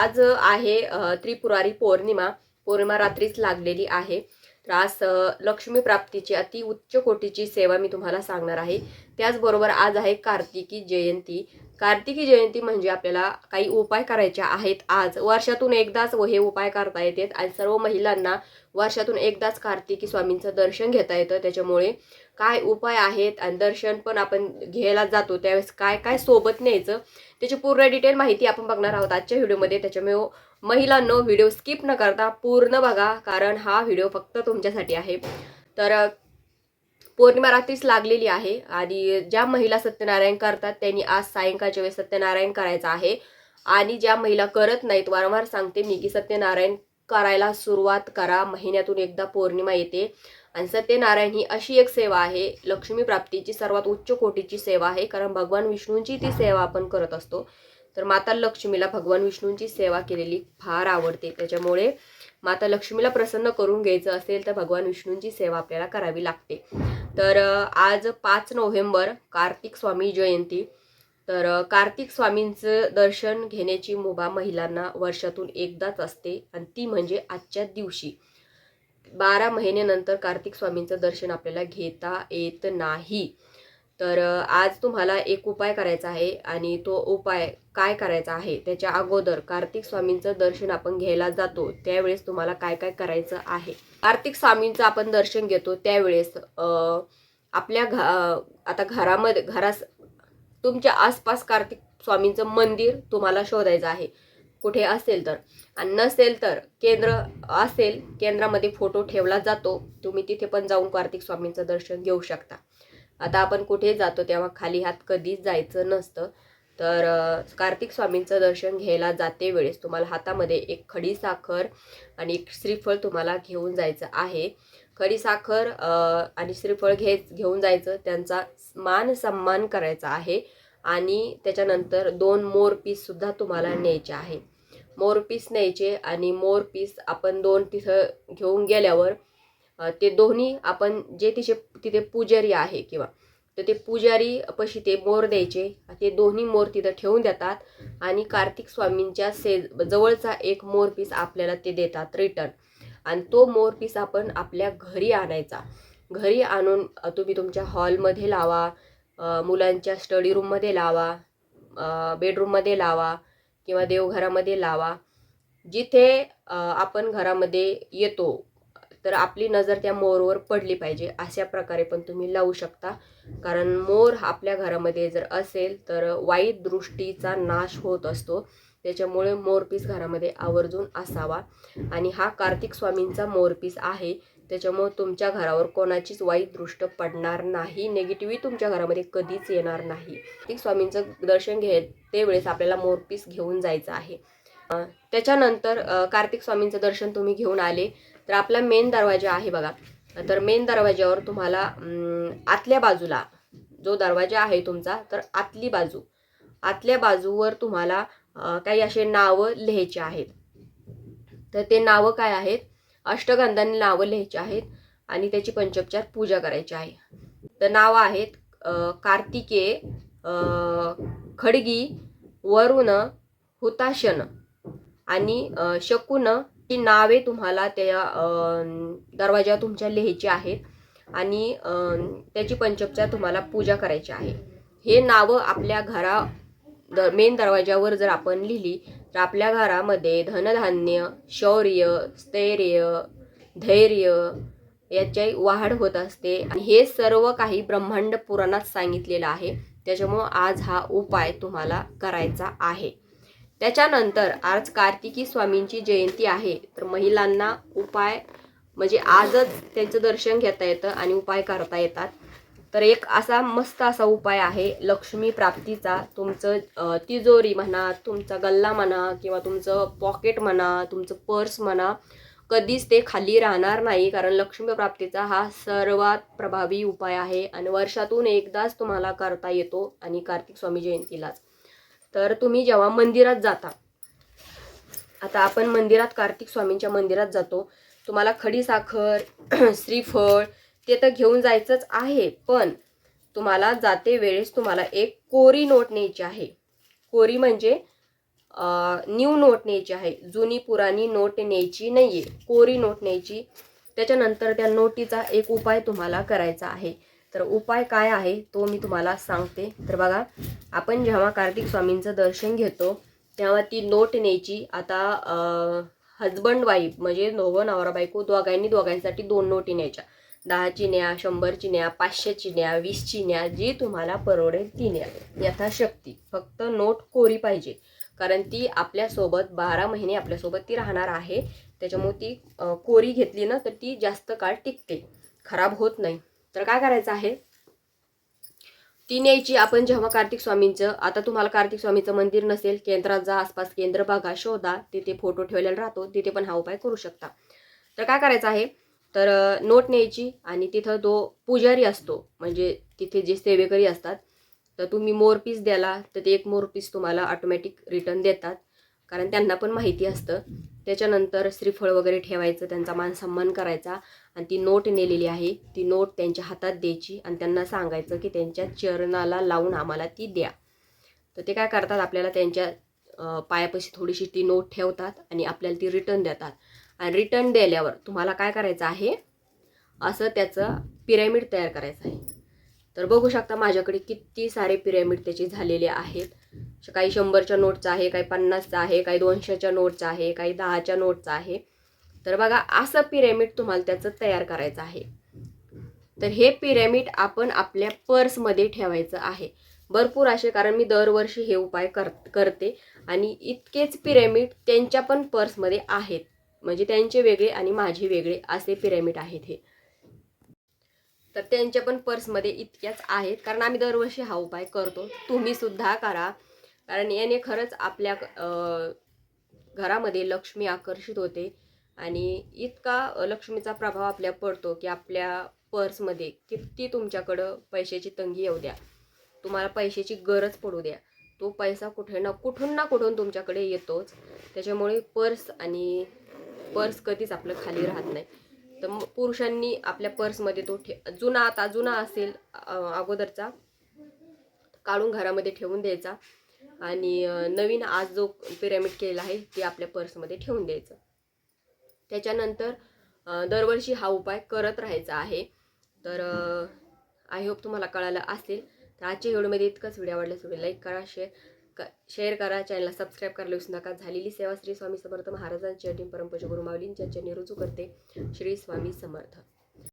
आज आहे त्रिपुरारी पौर्णिमा. पौर्णिमा रात्रीच लागलेली आहे. तर आज लक्ष्मी प्राप्तीची अति उच्च कोटीची सेवा मी तुम्हाला सांगणार आहे. त्याचबरोबर आज आहे कार्तिकी जयंती. कार्तिकी जयंती म्हणजे आपल्याला काही उपाय करायचे आहेत आज. वर्षातून एकदाच हे उपाय करता येतात. आणि सर्व महिलांना वर्षातून एकदाच कार्तिकी स्वामींचं दर्शन घेता येतं. त्याच्यामुळे काय उपाय आहेत आणि दर्शन पण आपण घ्यायला जातो त्यावेळेस काय काय सोबत न्यायचं त्याची पूर्ण डिटेल माहिती आपण बघणार आहोत आजच्या व्हिडिओमध्ये. त्याच्यामुळे महिलांनो व्हिडिओ स्किप न करता पूर्ण बघा कारण हा व्हिडिओ फक्त तुमच्यासाठी आहे. तर पौर्णिमा रात्रीच लागलेली आहे. आणि ज्या महिला सत्यनारायण करतात त्यांनी आज सायंकाळच्या वेळेस सत्यनारायण करायचं आहे. आणि ज्या महिला करत नाहीत वारंवार सांगते मी की सत्यनारायण करायला सुरुवात करा. महिन्यातून एकदा पौर्णिमा येते. आणि सत्यनारायण ही अशी एक सेवा आहे लक्ष्मी प्राप्तीची सर्वात उच्च कोटीची सेवा आहे कारण भगवान विष्णूंची ती सेवा आपण करत असतो. तर माता लक्ष्मीला भगवान विष्णूंची सेवा केलेली फार आवडते. त्याच्यामुळे माता लक्ष्मीला प्रसन्न करून घ्यायचं असेल तर भगवान विष्णूंची सेवा आपल्याला करावी लागते. तर आज पाच नोव्हेंबर कार्तिक स्वामी जयंती. तर कार्तिक स्वामींचं दर्शन घेण्याची मुभा महिलांना वर्षातून एकदाच असते आणि ती म्हणजे आजच्या दिवशी. बारा महिन्यानंतर कार्तिक स्वामींचं दर्शन आपल्याला घेता येत नाही. तर आज तुम्हाला एक उपाय करायचा आहे आणि तो उपाय काय करायचा आहे त्याच्या अगोदर कार्तिक स्वामींचं दर्शन आपण घ्यायला जातो त्यावेळेस तुम्हाला काय काय करायचं आहे? कार्तिक स्वामींचं आपण दर्शन घेतो त्यावेळेस आपल्या घ आता घरामध्ये घरास तुमच्या आसपास कार्तिक स्वामींचं मंदिर तुम्हाला शोधायचं आहे. कुठे असेल तर. आणि नसेल तर केंद्र असेल केंद्रामध्ये फोटो ठेवला जातो तुम्ही तिथे पण जाऊन कार्तिक स्वामींचं दर्शन घेऊ शकता. आता आपण कुठे जातो तेव्हा खाली हात कधीच जायचं नसतं. तर कार्तिक स्वामींचं दर्शन घ्यायला जाते वेळेस तुम्हाला हातामध्ये एक खडी साखर आणि एक श्रीफळ तुम्हाला घेऊन जायचं आहे. खडी साखर आणि श्रीफळ घे घेऊन जायचं त्यांचा मान सन्मान करायचा आहे. आणि त्याच्यानंतर दोन मोर पीससुद्धा तुम्हाला न्यायचे आहे. मोर पीस न्यायचे आणि मोर पीस आपण दोन तिथं घेऊन गेल्यावर ते दोन्ही आपण जे तिचे तिथे पुजारी आहे किंवा तर ते पुजारी पशी ते मोर द्यायचे. ते दोन्ही मोर तिथं ठेवून देतात आणि कार्तिक स्वामींच्या से जवळचा एक मोर पीस आपल्याला ते देतात रिटर्न आणि तो मोर पीस आपण आपल्या घरी आणायचा. घरी आणून तुम्ही तुमच्या हॉलमध्ये लावा मुलांच्या स्टडी रूममध्ये लावा बेडरूममध्ये लावा किंवा देवघरामध्ये लावा. जिथे आपण घरामध्ये येतो तर आपली नजर त्या मोरवर पडली पाहिजे. अशा प्रकारे पण तुम्ही लावू शकता. कारण मोर आपल्या घरामध्ये जर असेल तर वाईट दृष्टीचा नाश होत असतो. त्याच्यामुळे मोरपीस घरामध्ये आवर्जून असावा. आणि हा कार्तिक स्वामींचा मोरपीस आहे. त्याच्यामुळे तुमच्या घरावर कोणाचीच वाईट दृष्ट पडणार नाही. निगेटिव्ही तुमच्या घरामध्ये कधीच येणार नाही. ठीक स्वामींचं दर्शन घे ते वेळेस आपल्याला मोरपीस घेऊन जायचं आहे. त्याच्यानंतर कार्तिक स्वामींचं दर्शन तुम्ही घेऊन आले. तर आपला मेन दरवाजा आहे बघा. तर मेन दरवाज्यावर तुम्हाला आतल्या बाजूला जो दरवाजा आहे तुमचा तर आतली बाजू. आतल्या बाजूवर तुम्हाला काही असे नावं लिहायचे आहेत. तर ते नावं काय आहेत? अष्टगंधाने नावं लिहायची आहेत आणि त्याची पंचोपचार पूजा करायची आहे. तर नावं आहेत कार्तिके कार्तिकेय खडगी वरुण हुताशन आणि शकुन. ही नावे तुम्हाला त्या दरवाजा दरवाजावर तुमच्या लिहायची आहेत आणि त्याची पंचोपचार तुम्हाला पूजा करायची आहे. हे नावं आपल्या घरा द मेन दरवाजावर जर आपण लिहिली तर आपल्या घरामध्ये धनधान्य शौर्य स्थैर्य धैर्य याची वाढ होत असते. आणि हे सर्व काही ब्रह्मांड पुराणात सांगितलेलं आहे. त्याच्यामुळं आज हा उपाय तुम्हाला करायचा आहे. त्याच्यानंतर आज कार्तिकी स्वामींची जयंती आहे. तर महिलांना उपाय म्हणजे आजच त्यांचं दर्शन घेता येतं आणि उपाय करता येतात. तर एक असा मस्त असा उपाय आहे लक्ष्मी प्राप्तीचा. तुमचं तिजोरी म्हणा तुमचा गल्ला म्हणा किंवा तुमचं पॉकेट म्हणा तुमचं पर्स म्हणा कधीच ते खाली राहणार नाही कारण लक्ष्मी प्राप्तीचा हा सर्वात प्रभावी उपाय आहे आणि वर्षातून एकदाच तुम्हाला करता येतो आणि कार्तिक स्वामी जयंतीलाच. तर तुम्ही जेव्हा मंदिरात जाता आता आपण मंदिरात कार्तिक स्वामींच्या मंदिरात जातो तुम्हाला खडीसाखर श्रीफळ ते तर घेऊन जायचंच आहे पण तुम्हाला जाते वेळेस तुम्हाला एक कोरी नोट न्यायची आहे. कोरी म्हणजे न्यू नोट न्यायची आहे. जुनी पुराणी नोट न्यायची नाही आहे कोरी नोट न्यायची. त्याच्यानंतर त्या नोटीचा एक उपाय तुम्हाला करायचा आहे. तर उपाय काय आहे तो मी तुम्हाला सांगते. तर बघा आपण जेव्हा कार्तिक स्वामींचं दर्शन घेतो तेव्हा ती नोट न्यायची. आता हजबंड वाईफ म्हणजे नवं नवरा बायको दोघांनी दोघांसाठी दोन नोटी न्यायच्या. दहा चिन्या शंभर चिन्या पाचशे चिन्या वीस चिन्या जी तुम्हाला परवडेल ती न्या यथाशक्ती. फक्त नोट कोरी पाहिजे. कारण ती आपल्यासोबत बारा महिने आपल्यासोबत ती राहणार आहे. त्याच्यामुळे ती कोरी घेतली ना तर ती जास्त काळ टिकते. खराब होत नाही. तर काय करायचं आहे? ती न्यायची आपण जेव्हा कार्तिक स्वामींचं आता तुम्हाला कार्तिक स्वामीचं मंदिर नसेल केंद्रात जा आसपास केंद्र बघा शोधा तिथे फोटो ठेवलेला राहतो तिथे पण हा उपाय करू शकता. तर काय करायचं आहे? तर नोट न्यायची आणि तिथं तो पुजारी असतो. म्हणजे तिथे जे सेवेकरी असतात तर तुम्ही मोर पीस द्याला तर ते एक मोर पीस तुम्हाला ऑटोमॅटिक रिटर्न देतात. कारण त्यांना पण माहिती असतं. त्याच्यानंतर श्रीफळ वगैरे ठेवायचं त्यांचा मानसन्मान करायचा आणि ती नोट नेलेली आहे. ती नोट त्यांच्या हातात द्यायची आणि त्यांना सांगायचं की त्यांच्या चरणाला लावून आम्हाला ती द्या. तर ते काय करतात आपल्याला त्यांच्या पायापाशी थोडीशी ती नोट ठेवतात आणि आपल्याला ती रिटर्न देतात. आणि रिटर्न दिल्यावर तुम्हाला काय करायचं आहे? असं त्याचं पिरॅमिड तयार करायचं आहे. तर बघू शकता माझ्याकडे किती सारे पिरॅमिड त्याचे झालेले आहेत. श- काही शंभरच्या नोटचा आहे काही पन्नासचा आहे काही दोनशेच्या नोटचा आहे काही दहाच्या नोटचा आहे. तर बघा असं पिरॅमिड तुम्हाला त्याचं तयार करायचं आहे. तर हे पिरॅमिड आपण आपल्या पर्समध्ये ठेवायचं आहे. भरपूर असे कारण मी दरवर्षी हे उपाय कर करते. आणि इतकेच पिरॅमिड त्यांच्या पण पर्समध्ये आहेत. म्हणजे त्यांचे वेगळे आणि माझे वेगळे असे पिरॅमिड आहेत हे. तर त्यांच्या पण पर्समध्ये इतक्याच आहेत. कारण आम्ही दरवर्षी हा उपाय करतो. तुम्ही सुद्धा करा. कारण याने खरंच आपल्या घरामध्ये लक्ष्मी आकर्षित होते. आणि इतका लक्ष्मीचा प्रभाव आपल्या पडतो की आपल्या पर्समध्ये किती तुमच्याकडं पैशाची तंगी येऊ द्या. तुम्हाला पैशाची गरज पडू द्या. तो पैसा कुठे ना कुठून ना कुठून तुमच्याकडे येतोच. त्याच्यामुळे पर्स आणि पर्स कधीच आपलं खाली राहत नाही. तर मग पुरुषांनी आपल्या पर्समध्ये तो ठे जुना आता जुना असेल अगोदरचा काढून घरामध्ये ठेवून द्यायचा. आणि नवीन आज जो पिरॅमिड केलेला आहे ते आपल्या पर्समध्ये ठेवून द्यायचं. त्याच्यानंतर दरवर्षी हा उपाय करत राहायचा आहे. तर आय होप तुम्हाला कळालं असेल. तर आजच्या व्हिडिओमध्ये इतकंच. व्हिडिओ आवडल्यास व्हिडिओ लाईक करा शेअर क शेअर करा. चॅनलला सबस्क्राईब करायला विसरू नका. झालेली सेवा श्री स्वामी समर्थ महाराजांची अटीम परमपूज गुरु माऊलींच्या चरणी रुजू करते. श्री स्वामी समर्थ.